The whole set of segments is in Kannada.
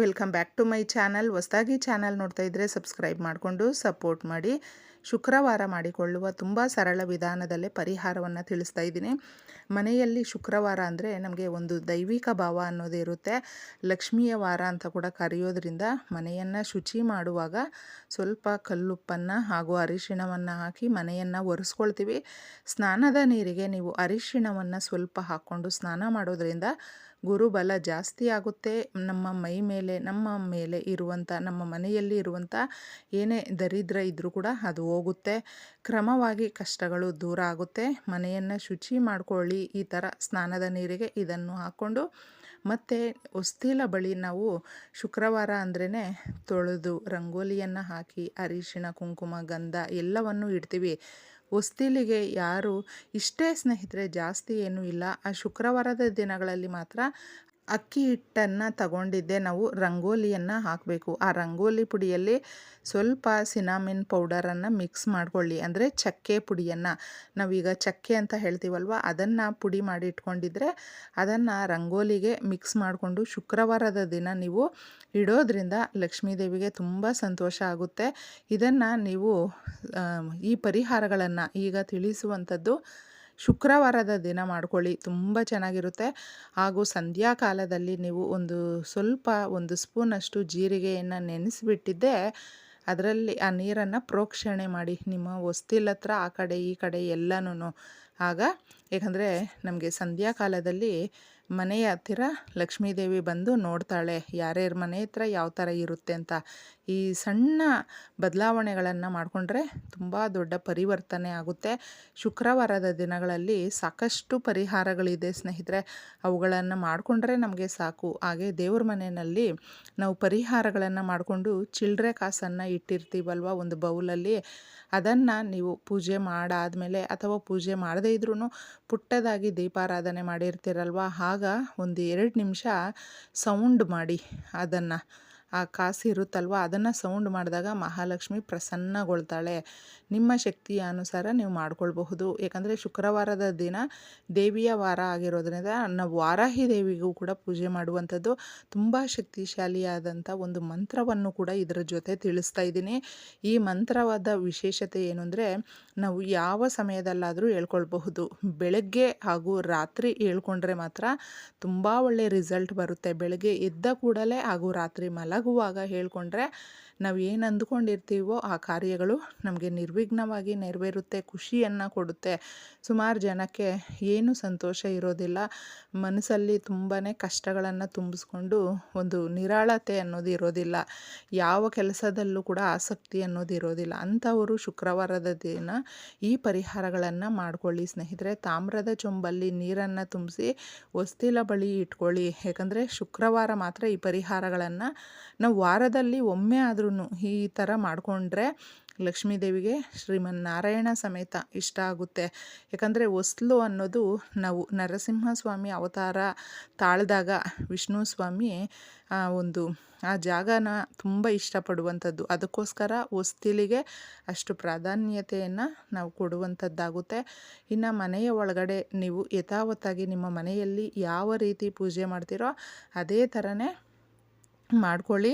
Welcome back to my channel ಹೊಸದಾಗಿ ಚಾನಲ್ ನೋಡ್ತಾ ಇದ್ದರೆ ಸಬ್ಸ್ಕ್ರೈಬ್ ಮಾಡಿಕೊಂಡು ಸಪೋರ್ಟ್ ಮಾಡಿ. ಶುಕ್ರವಾರ ಮಾಡಿಕೊಳ್ಳುವ ತುಂಬ ಸರಳ ವಿಧಾನದಲ್ಲೇ ಪರಿಹಾರವನ್ನು ತಿಳಿಸ್ತಾ ಇದ್ದೀನಿ. ಮನೆಯಲ್ಲಿ ಶುಕ್ರವಾರ ಅಂದರೆ ನಮಗೆ ಒಂದು ದೈವಿಕ ಭಾವ ಅನ್ನೋದು ಇರುತ್ತೆ. ಲಕ್ಷ್ಮಿಯ ವಾರ ಅಂತ ಕೂಡ ಕರೆಯೋದ್ರಿಂದ ಮನೆಯನ್ನು ಶುಚಿ ಮಾಡುವಾಗ ಸ್ವಲ್ಪ ಕಲ್ಲುಪ್ಪನ್ನು ಹಾಗೂ ಅರಿಶಿಣವನ್ನು ಹಾಕಿ ಮನೆಯನ್ನು ಒರೆಸ್ಕೊಳ್ತೀವಿ. ಸ್ನಾನದ ನೀರಿಗೆ ನೀವು ಅರಿಶಿಣವನ್ನು ಸ್ವಲ್ಪ ಹಾಕ್ಕೊಂಡು ಸ್ನಾನ ಮಾಡೋದ್ರಿಂದ ಗುರುಬಲ ಜಾಸ್ತಿ ಆಗುತ್ತೆ. ನಮ್ಮ ಮೈ ಮೇಲೆ, ನಮ್ಮ ಮೇಲೆ ಇರುವಂಥ ನಮ್ಮ ಮನೆಯಲ್ಲಿ ಇರುವಂಥ ಏನೇ ದರಿದ್ರ ಇದ್ದರೂ ಕೂಡ ಅದು ಹೋಗುತ್ತೆ. ಕ್ರಮವಾಗಿ ಕಷ್ಟಗಳು ದೂರ ಆಗುತ್ತೆ. ಮನೆಯನ್ನು ಶುಚಿ ಮಾಡ್ಕೊಳ್ಳಿ. ಈ ಥರ ಸ್ನಾನದ ನೀರಿಗೆ ಇದನ್ನು ಹಾಕ್ಕೊಂಡು ಮತ್ತು ಹೊಸ್ತಿಲ ಬಳಿ ನಾವು ಶುಕ್ರವಾರ ಅಂದ್ರೇ ತೊಳೆದು ರಂಗೋಲಿಯನ್ನು ಹಾಕಿ, ಅರಿಶಿಣ, ಕುಂಕುಮ, ಗಂಧ ಎಲ್ಲವನ್ನು ಇಡ್ತೀವಿ. ಹೊಸ್ತಿಲಿಗೆ ಯಾರು ಇಷ್ಟೇ ಸ್ನೇಹಿತರೆ ಜಾಸ್ತಿ ಏನೂ ಇಲ್ಲ. ಆ ಶುಕ್ರವಾರದ ದಿನಗಳಲ್ಲಿ ಮಾತ್ರ ಅಕ್ಕಿ ಹಿಟ್ಟನ್ನು ತಗೊಂಡಿದ್ದೆ. ನಾವು ರಂಗೋಲಿಯನ್ನು ಹಾಕಬೇಕು. ಆ ರಂಗೋಲಿ ಪುಡಿಯಲ್ಲಿ ಸ್ವಲ್ಪ ಸಿನಾಮಿನ್ ಪೌಡರನ್ನು ಮಿಕ್ಸ್ ಮಾಡ್ಕೊಳ್ಳಿ. ಅಂದರೆ ಚಕ್ಕೆ ಪುಡಿಯನ್ನು. ನಾವೀಗ ಚಕ್ಕೆ ಅಂತ ಹೇಳ್ತೀವಲ್ವ? ಅದನ್ನು ಪುಡಿ ಮಾಡಿ ಇಟ್ಕೊಂಡಿದ್ರೆ ಅದನ್ನು ರಂಗೋಲಿಗೆ ಮಿಕ್ಸ್ ಮಾಡಿಕೊಂಡು ಶುಕ್ರವಾರದ ದಿನ ನೀವು ಇಡೋದ್ರಿಂದ ಲಕ್ಷ್ಮೀ ದೇವಿಗೆ ತುಂಬ ಸಂತೋಷ ಆಗುತ್ತೆ. ಇದನ್ನು ನೀವು ಈ ಪರಿಹಾರಗಳನ್ನು ಈಗ ತಿಳಿಸುವಂಥದ್ದು ಶುಕ್ರವಾರದ ದಿನ ಮಾಡ್ಕೊಳ್ಳಿ. ತುಂಬ ಚೆನ್ನಾಗಿರುತ್ತೆ. ಹಾಗೂ ಸಂಧ್ಯಾ ಕಾಲದಲ್ಲಿ ನೀವು ಒಂದು ಸ್ವಲ್ಪ ಒಂದು ಸ್ಪೂನಷ್ಟು ಜೀರಿಗೆಯನ್ನು ನೆನೆಸಿಬಿಟ್ಟಿದ್ದೆ, ಅದರಲ್ಲಿ ಆ ನೀರನ್ನು ಪ್ರೋಕ್ಷಣೆ ಮಾಡಿ. ನಿಮ್ಮ ಹೊಸ್ತಿಲ್ ಹತ್ರ, ಆ ಕಡೆ, ಈ ಕಡೆ ಎಲ್ಲನೂ ಆಗ, ಏಕೆಂದರೆ ನಮಗೆ ಸಂಧ್ಯಾ ಕಾಲದಲ್ಲಿ ಮನೆಯ ಹತ್ತಿರ ಲಕ್ಷ್ಮೀದೇವಿ ಬಂದು ನೋಡ್ತಾಳೆ ಯಾರ್ಯಾರ ಮನೆ ಹತ್ರ ಯಾವ ಥರ ಇರುತ್ತೆ ಅಂತ. ಈ ಸಣ್ಣ ಬದಲಾವಣೆಗಳನ್ನು ಮಾಡಿಕೊಂಡ್ರೆ ತುಂಬ ದೊಡ್ಡ ಪರಿವರ್ತನೆ ಆಗುತ್ತೆ. ಶುಕ್ರವಾರದ ದಿನಗಳಲ್ಲಿ ಸಾಕಷ್ಟು ಪರಿಹಾರಗಳಿದೆ ಸ್ನೇಹಿತರೆ. ಅವುಗಳನ್ನು ಮಾಡಿಕೊಂಡ್ರೆ ನಮಗೆ ಸಾಕು. ಹಾಗೆ ದೇವ್ರ ಮನೆಯಲ್ಲಿ ನಾವು ಪರಿಹಾರಗಳನ್ನು ಮಾಡಿಕೊಂಡು ಚಿಲ್ಲರೆ ಕಾಸನ್ನು ಇಟ್ಟಿರ್ತೀವಲ್ವ ಒಂದು ಬೌಲಲ್ಲಿ, ಅದನ್ನು ನೀವು ಪೂಜೆ ಮಾಡಾದಮೇಲೆ ಅಥವಾ ಪೂಜೆ ಮಾಡದೇ ಇದ್ರೂ ಪುಟ್ಟದಾಗಿ ದೀಪಾರಾಧನೆ ಮಾಡಿರ್ತೀರಲ್ವ? ಆಗ ಒಂದು ಎರಡು ನಿಮಿಷ ಸೌಂಡ್ ಮಾಡಿ ಅದನ್ನು. ಆ ಕಾಸು ಇರುತ್ತಲ್ವ? ಅದನ್ನು ಸೌಂಡ್ ಮಾಡಿದಾಗ ಮಹಾಲಕ್ಷ್ಮಿ ಪ್ರಸನ್ನಗೊಳ್ತಾಳೆ. ನಿಮ್ಮ ಶಕ್ತಿಯ ಅನುಸಾರ ನೀವು ಮಾಡ್ಕೊಳ್ಬಹುದು. ಯಾಕಂದರೆ ಶುಕ್ರವಾರದ ದಿನ ದೇವಿಯ ವಾರ ಆಗಿರೋದ್ರಿಂದ ನಾವು ವಾರಾಹಿ ದೇವಿಗೂ ಕೂಡ ಪೂಜೆ ಮಾಡುವಂಥದ್ದು ತುಂಬ ಶಕ್ತಿಶಾಲಿಯಾದಂಥ ಒಂದು ಮಂತ್ರವನ್ನು ಕೂಡ ಇದರ ಜೊತೆ ತಿಳಿಸ್ತಾ ಇದ್ದೀನಿ. ಈ ಮಂತ್ರವಾದ ವಿಶೇಷತೆ ಏನು ಅಂದರೆ ನಾವು ಯಾವ ಸಮಯದಲ್ಲಾದರೂ ಹೇಳ್ಕೊಳ್ಬಹುದು. ಬೆಳಗ್ಗೆ ಹಾಗೂ ರಾತ್ರಿ ಹೇಳ್ಕೊಂಡ್ರೆ ಮಾತ್ರ ತುಂಬ ಒಳ್ಳೆಯ ರಿಸಲ್ಟ್ ಬರುತ್ತೆ. ಬೆಳಗ್ಗೆ ಎದ್ದ ಕೂಡಲೇ ಹಾಗೂ ರಾತ್ರಿ ಮಲಗುವಾಗ ಹೇಳ್ಕೊಂಡ್ರೆ ನಾವು ಏನು ಅಂದ್ಕೊಂಡಿರ್ತೀವೋ ಆ ಕಾರ್ಯಗಳು ನಮಗೆ ನಿರ್ವಿಘ್ನವಾಗಿ ನೆರವೇರುತ್ತೆ, ಖುಷಿಯನ್ನು ಕೊಡುತ್ತೆ. ಸುಮಾರು ಜನಕ್ಕೆ ಏನು ಸಂತೋಷ ಇರೋದಿಲ್ಲ. ಮನಸ್ಸಲ್ಲಿ ತುಂಬಾ ಕಷ್ಟಗಳನ್ನು ತುಂಬಿಸ್ಕೊಂಡು ಒಂದು ನಿರಾಳತೆ ಅನ್ನೋದು ಇರೋದಿಲ್ಲ. ಯಾವ ಕೆಲಸದಲ್ಲೂ ಕೂಡ ಆಸಕ್ತಿ ಅನ್ನೋದು ಇರೋದಿಲ್ಲ. ಅಂಥವರು ಶುಕ್ರವಾರದ ದಿನ ಈ ಪರಿಹಾರಗಳನ್ನು ಮಾಡ್ಕೊಳ್ಳಿ. ಸ್ನೇಹಿತರೆ, ತಾಮ್ರದ ಚೊಂಬಲ್ಲಿ ನೀರನ್ನು ತುಂಬಿಸಿ ಹೊಸ್ತಿಲ ಬಳಿ ಇಟ್ಕೊಳ್ಳಿ. ಯಾಕಂದರೆ ಶುಕ್ರವಾರ ಮಾತ್ರ ಈ ಪರಿಹಾರಗಳನ್ನು ನಾವು ವಾರದಲ್ಲಿ ಒಮ್ಮೆ ಆದರೂ ಈ ಥರ ಮಾಡಿಕೊಂಡ್ರೆ ಲಕ್ಷ್ಮೀದೇವಿಗೆ ಶ್ರೀಮನ್ನಾರಾಯಣ ಸಮೇತ ಇಷ್ಟ ಆಗುತ್ತೆ. ಯಾಕಂದರೆ ಹೊಸ್ಲು ಅನ್ನೋದು ನಾವು ನರಸಿಂಹಸ್ವಾಮಿ ಅವತಾರ ತಾಳ್ದಾಗ ವಿಷ್ಣು ಸ್ವಾಮಿ ಒಂದು, ಆ ಜಾಗನ ತುಂಬ ಇಷ್ಟಪಡುವಂಥದ್ದು. ಅದಕ್ಕೋಸ್ಕರ ಹೊಸ್ತಿಲಿಗೆ ಅಷ್ಟು ಪ್ರಾಧಾನ್ಯತೆಯನ್ನು ನಾವು ಕೊಡುವಂಥದ್ದಾಗುತ್ತೆ. ಇನ್ನು ಮನೆಯ ಒಳಗಡೆ ನೀವು ಯಥಾವತ್ತಾಗಿ ನಿಮ್ಮ ಮನೆಯಲ್ಲಿ ಯಾವ ರೀತಿ ಪೂಜೆ ಮಾಡ್ತೀರೋ ಅದೇ ಥರನೇ ಮಾಡ್ಕೊಳ್ಳಿ.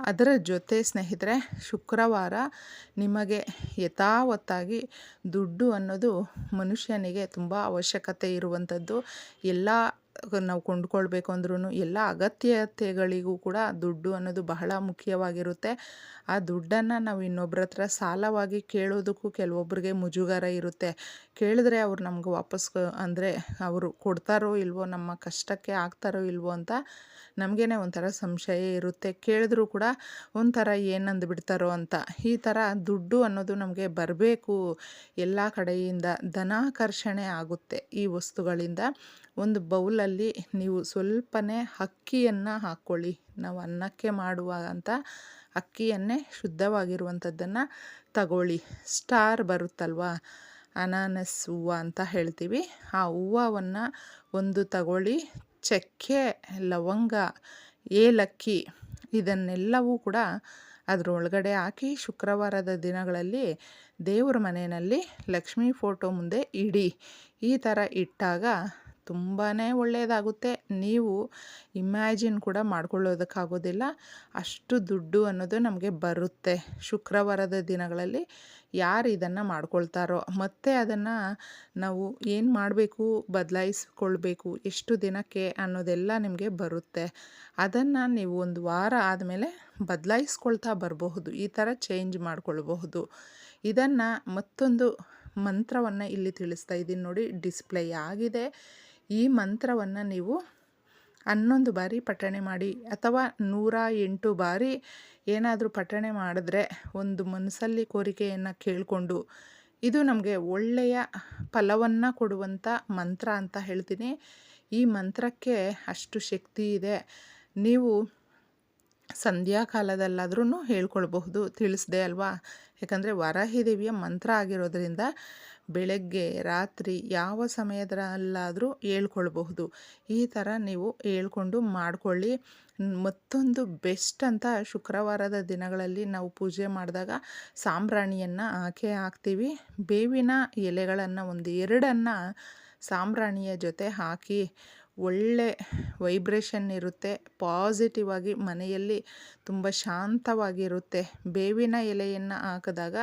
ಅದರ ಜೊತೆ ಸ್ನೇಹಿತರೆ, ಶುಕ್ರವಾರ ನಿಮಗೆ ಯಥಾವತ್ತಾಗಿ ದುಡ್ಡು ಅನ್ನೋದು ಮನುಷ್ಯನಿಗೆ ತುಂಬ ಅವಶ್ಯಕತೆ ಇರುವಂಥದ್ದು. ಎಲ್ಲ ನಾವು ಕೊಂಡ್ಕೊಳ್ಬೇಕು ಅಂದ್ರೂ ಎಲ್ಲ ಅಗತ್ಯತೆಗಳಿಗೂ ಕೂಡ ದುಡ್ಡು ಅನ್ನೋದು ಬಹಳ ಮುಖ್ಯವಾಗಿರುತ್ತೆ. ಆ ದುಡ್ಡನ್ನು ನಾವು ಇನ್ನೊಬ್ರ ಹತ್ರ ಸಾಲವಾಗಿ ಕೇಳೋದಕ್ಕೂ ಕೆಲವೊಬ್ಬರಿಗೆ ಮುಜುಗರ ಇರುತ್ತೆ. ಕೇಳಿದ್ರೆ ಅವ್ರು ನಮ್ಗೆ ವಾಪಸ್ ಅಂದರೆ ಅವರು ಕೊಡ್ತಾರೋ ಇಲ್ವೋ, ನಮ್ಮ ಕಷ್ಟಕ್ಕೆ ಆಗ್ತಾರೋ ಇಲ್ವೋ ಅಂತ ನಮಗೇ ಒಂಥರ ಸಂಶಯ ಇರುತ್ತೆ. ಕೇಳಿದ್ರೂ ಕೂಡ ಒಂಥರ ಏನಂದು ಬಿಡ್ತಾರೋ ಅಂತ. ಈ ಥರ ದುಡ್ಡು ಅನ್ನೋದು ನಮಗೆ ಬರಬೇಕು. ಎಲ್ಲ ಕಡೆಯಿಂದ ಧನಾಕರ್ಷಣೆ ಆಗುತ್ತೆ ಈ ವಸ್ತುಗಳಿಂದ. ಒಂದು ಬೌಲಲ್ಲಿ ನೀವು ಸ್ವಲ್ಪನೇ ಅಕ್ಕಿಯನ್ನು ಹಾಕ್ಕೊಳ್ಳಿ. ನಾವು ಅನ್ನಕ್ಕೆ ಮಾಡುವಂಥ ಅಕ್ಕಿಯನ್ನೇ ಶುದ್ಧವಾಗಿರುವಂಥದ್ದನ್ನು ತಗೊಳ್ಳಿ. ಸ್ಟಾರ್ ಬರುತ್ತಲ್ವಾ? ಅನಾನಸ್ ಹೂವು ಅಂತ ಹೇಳ್ತೀವಿ. ಆ ಹೂವನ್ನು ಒಂದು ತಗೊಳ್ಳಿ. ಚಕ್ಕೆ ಲವಂಗ, ಏಲಕ್ಕಿ ಇದನ್ನೆಲ್ಲವೂ ಕೂಡ ಅದರೊಳಗಡೆ ಹಾಕಿ ಶುಕ್ರವಾರದ ದಿನಗಳಲ್ಲಿ ದೇವ್ರ ಮನೆಯಲ್ಲಿ ಲಕ್ಷ್ಮೀ ಫೋಟೋ ಮುಂದೆ ಇಡಿ. ಈ ಥರ ಇಟ್ಟಾಗ ತುಂಬಾ ಒಳ್ಳೆಯದಾಗುತ್ತೆ ನೀವು ಇಮ್ಯಾಜಿನ್ ಕೂಡ ಮಾಡ್ಕೊಳ್ಳೋದಕ್ಕಾಗೋದಿಲ್ಲ. ಅಷ್ಟು ದುಡ್ಡು ಅನ್ನೋದು ನಮಗೆ ಬರುತ್ತೆ. ಶುಕ್ರವಾರದ ದಿನಗಳಲ್ಲಿ ಯಾರು ಇದನ್ನು ಮಾಡ್ಕೊಳ್ತಾರೋ, ಮತ್ತೆ ಅದನ್ನು ನಾವು ಏನು ಮಾಡಬೇಕು, ಬದಲಾಯಿಸ್ಕೊಳ್ಬೇಕು, ಎಷ್ಟು ದಿನಕ್ಕೆ ಅನ್ನೋದೆಲ್ಲ ನಿಮಗೆ ಬರುತ್ತೆ. ಅದನ್ನು ನೀವು ಒಂದು ವಾರ ಆದಮೇಲೆ ಬದಲಾಯಿಸ್ಕೊಳ್ತಾ ಬರಬಹುದು, ಈ ಥರ ಚೇಂಜ್ ಮಾಡ್ಕೊಳ್ಬಹುದು. ಇದನ್ನು ಮತ್ತೊಂದು ಮಂತ್ರವನ್ನು ಇಲ್ಲಿ ತಿಳಿಸ್ತಾ ಇದ್ದೀನಿ ನೋಡಿ, ಡಿಸ್ಪ್ಲೇ ಆಗಿದೆ. ಈ ಮಂತ್ರವನ್ನು ನೀವು ಹನ್ನೊಂದು ಬಾರಿ ಪಠಣೆ ಮಾಡಿ ಅಥವಾ ನೂರ ಎಂಟು ಬಾರಿ ಏನಾದರೂ ಪಠಣೆ ಮಾಡಿದ್ರೆ ಒಂದು ಮನಸ್ಸಲ್ಲಿ ಕೋರಿಕೆಯನ್ನು ಕೇಳಿಕೊಂಡು ಇದು ನಮಗೆ ಒಳ್ಳೆಯ ಫಲವನ್ನು ಕೊಡುವಂಥ ಮಂತ್ರ ಅಂತ ಹೇಳ್ತೀನಿ. ಈ ಮಂತ್ರಕ್ಕೆ ಅಷ್ಟು ಶಕ್ತಿ ಇದೆ. ನೀವು ಸಂಧ್ಯಾ ಕಾಲದಲ್ಲಾದ್ರೂ ಹೇಳ್ಕೊಳ್ಬಹುದು, ತಿಳಿಸ್ದೆ ಅಲ್ವಾ? ಯಾಕಂದರೆ ವರಾಹಿ ದೇವಿಯ ಮಂತ್ರ ಆಗಿರೋದ್ರಿಂದ ಬೆಳಗ್ಗೆ, ರಾತ್ರಿ ಯಾವ ಸಮಯದಲ್ಲಾದರೂ ಹೇಳ್ಕೊಳ್ಬಹುದು. ಈ ಥರ ನೀವು ಹೇಳ್ಕೊಂಡು ಮಾಡಿಕೊಳ್ಳಿ. ಮತ್ತೊಂದು ಬೆಸ್ಟ್ ಅಂತ ಶುಕ್ರವಾರದ ದಿನಗಳಲ್ಲಿ ನಾವು ಪೂಜೆ ಮಾಡಿದಾಗ ಸಾಂಬ್ರಾಣಿಯನ್ನು ಹಾಕೇ ಹಾಕ್ತೀವಿ. ಬೇವಿನ ಎಲೆಗಳನ್ನು ಒಂದು ಎರಡನ್ನು ಸಾಂಬ್ರಾಣಿಯ ಜೊತೆ ಹಾಕಿ ಒಳ್ಳೆ ವೈಬ್ರೇಷನ್ ಇರುತ್ತೆ. ಪಾಸಿಟಿವ್ ಆಗಿ ಮನೆಯಲ್ಲಿ ತುಂಬ ಶಾಂತವಾಗಿರುತ್ತೆ. ಬೇವಿನ ಎಲೆಯನ್ನು ಹಾಕಿದಾಗ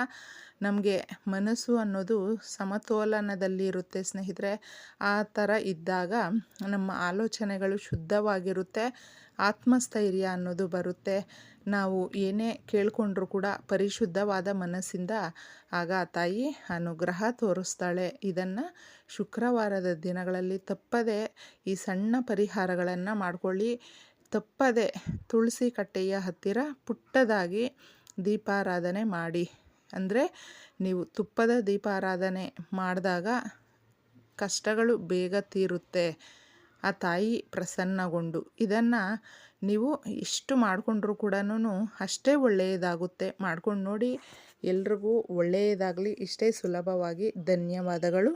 ನಮಗೆ ಮನಸ್ಸು ಅನ್ನೋದು ಸಮತೋಲನದಲ್ಲಿರುತ್ತೆ ಸ್ನೇಹಿತರೆ. ಆ ಥರ ಇದ್ದಾಗ ನಮ್ಮ ಆಲೋಚನೆಗಳು ಶುದ್ಧವಾಗಿರುತ್ತೆ, ಆತ್ಮಸ್ಥೈರ್ಯ ಅನ್ನೋದು ಬರುತ್ತೆ. ನಾವು ಏನೇ ಕೇಳಿಕೊಂಡ್ರೂ ಕೂಡ ಪರಿಶುದ್ಧವಾದ ಮನಸ್ಸಿಂದ, ಆಗ ತಾಯಿ ಅನುಗ್ರಹ ತೋರಿಸ್ತಾಳೆ. ಇದನ್ನು ಶುಕ್ರವಾರದ ದಿನಗಳಲ್ಲಿ ತಪ್ಪದೆ ಈ ಸಣ್ಣ ಪರಿಹಾರಗಳನ್ನು ಮಾಡಿಕೊಳ್ಳಿ. ತಪ್ಪದೆ ತುಳಸಿ ಕಟ್ಟೆಯ ಹತ್ತಿರ ಪುಟ್ಟದಾಗಿ ದೀಪಾರಾಧನೆ ಮಾಡಿ. ಅಂದರೆ ನೀವು ತುಪ್ಪದ ದೀಪಾರಾಧನೆ ಮಾಡಿದಾಗ ಕಷ್ಟಗಳು ಬೇಗ ತೀರುತ್ತೆ. ಆ ತಾಯಿ ಪ್ರಸನ್ನಗೊಂಡು. ಇದನ್ನು ನೀವು ಇಷ್ಟು ಮಾಡಿಕೊಂಡ್ರೂ ಕೂಡ ಅಷ್ಟೇ ಒಳ್ಳೆಯದಾಗುತ್ತೆ. ಮಾಡ್ಕೊಂಡು ನೋಡಿ ಎಲ್ರಿಗೂ ಒಳ್ಳೆಯದಾಗಲಿ. ಇಷ್ಟೇ ಸುಲಭವಾಗಿ ಧನ್ಯವಾದಗಳು.